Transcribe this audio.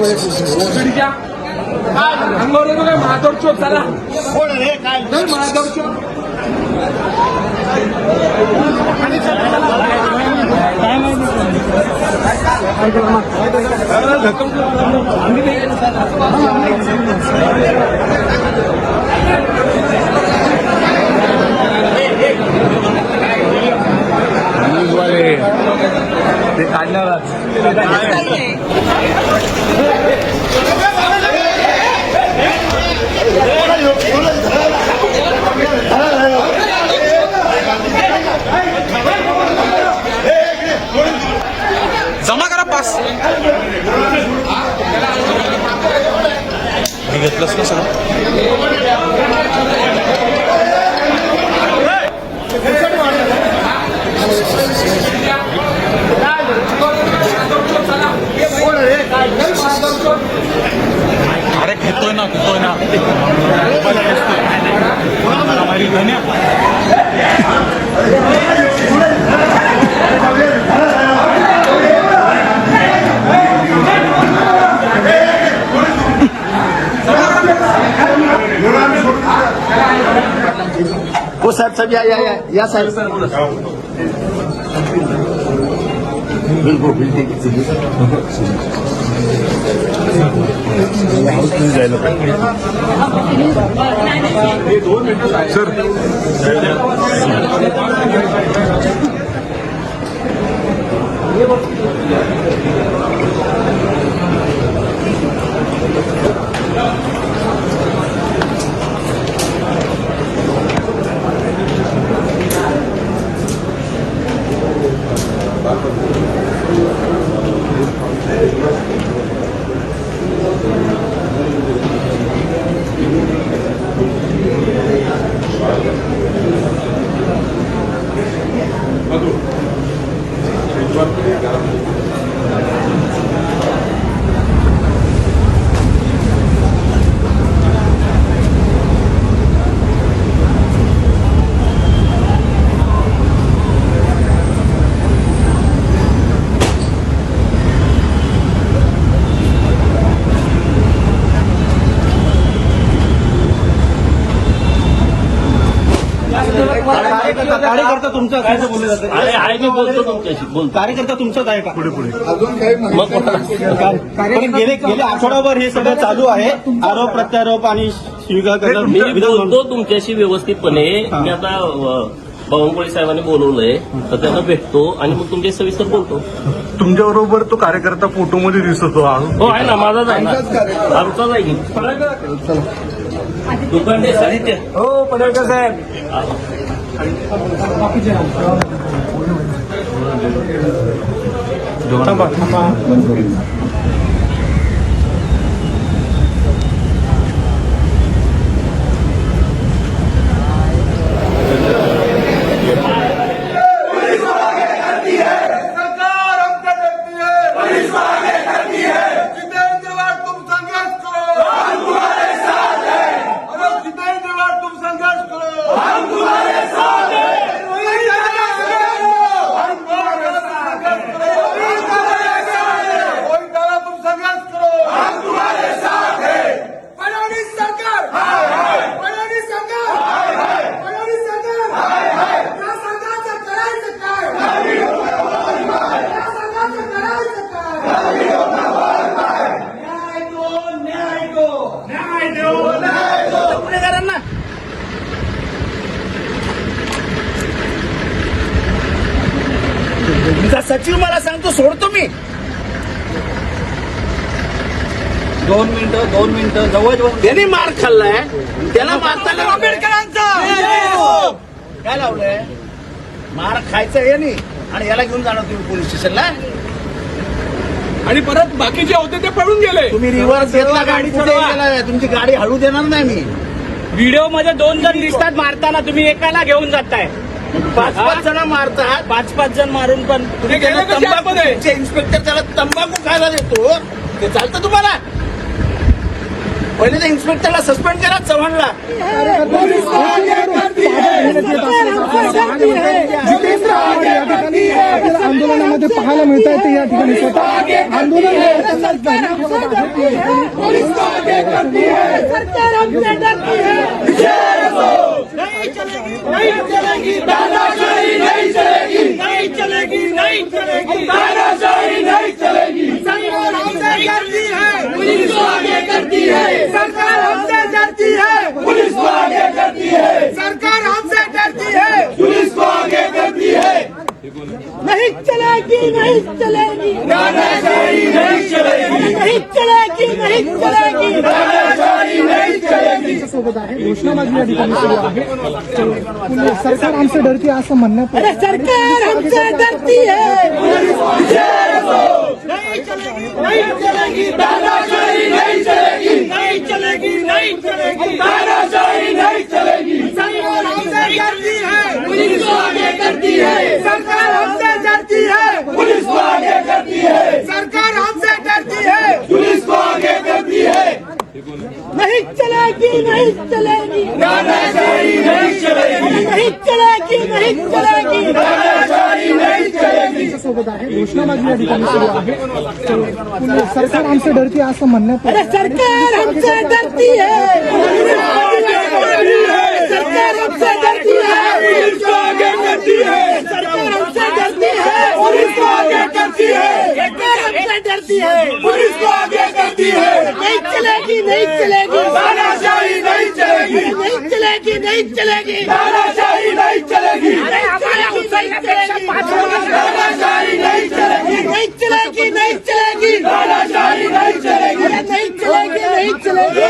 काय अंगावर येतो काय महादोर चोक काय नाही महादोर चोक ते काढणारच हमारी वो या या या या बिल्कुल बिल्कुल। जायला पाहिजे सर Thank Madu. Obrigado. कार्यकर्ता तुमचाच आहे असं बोललं जातं. अरे आहे मी बोलतो तुमच्याशी बोलतो कार्यकर्ता तुमचाच आहे का? पुढे पुढे. अजून काही मग कारण गेले गेले आठवडाभर हे सगळं चालू आहे. आरोप प्रत्यारोप आणि स्वीकार करणं मी बोलतो तुमच्याशी व्यवस्थितपणे. मी आता बावनकुळे साहेबांनी बोलवलंय तर त्यांना भेटतो आणि मग तुमच्या सविस्तर बोलतो. तुमच्या बरोबर तो कार्यकर्ता फोटोमध्ये दिसतो हा हो आहे ना माझाच आहे ना. आमचाच आहे की? साहित्य. हो पडळकर साहेब. तुमचा सचिव मला सांगतो सोडतो मी. दोन मिनिटं दोन मिनिटं जवळ जवळ त्यांनी मार खाल्लाय. त्याला मारताना आंबेडकरांचा! काय लावलंय? मार खायचं हे नाही. आणि याला घेऊन जाणार तुम्ही पोलीस स्टेशनला? आणि परत बाकीचे होते ते पळून गेले. तुम्ही रिव्हर्स घेतला गाडी गेलाय. तुमची गाडी हळू देणार नाही मी. व्हिडिओमध्ये दोन जण दिसतात मारताना तुम्ही एकाला घेऊन जाताय. पाच पाच जण मारतात. पाच पाच जण मारून पण ते गेले कसे आतमध्ये? इन्स्पेक्टर त्याला तंबाखू खायला देतो ते चालतं तुम्हाला. पहिले त्या इन्स्पेक्टरला सस्पेंड करा चव्हाणला. जितेंद्र आव्हाड या ठिकाणी आपल्याला आंदोलनामध्ये पाहायला मिळत आहे ते या ठिकाणी. स्वतः आंदोलन सरकार आमचे डरती आहे असं म्हणण्यात अरे सरकार हमसे डरती है नहीं चलेगी? नहीं चलेगी नहीं चलेगी। नहीं चलेगी नहीं चलेगी सरकार हमसे है करती है। सरकार हमसे डरती है पुलिस को आगे करती है सरकार हमसे डरती है पुलिस को आगे करती है नहीं चलेगी नहीं चलेगी दादागिरी नहीं चलेगी नहीं चलेगी नहीं चलेगी दादागिरी नहीं चलेगी सरकार आमचे डरती असं म्हणण्यात अरे सरकार हमसे डरती है सरकार हमसे डरती है। नहीं चलेगी नहीं चलेगी। दादागिरी नहीं चलेगी। दादागिरी नहीं चलेगी। नहीं चलेगी। नहीं चलेगी दादागिरी नहीं चलेगी। नहीं चलेगी नहीं चलेगी।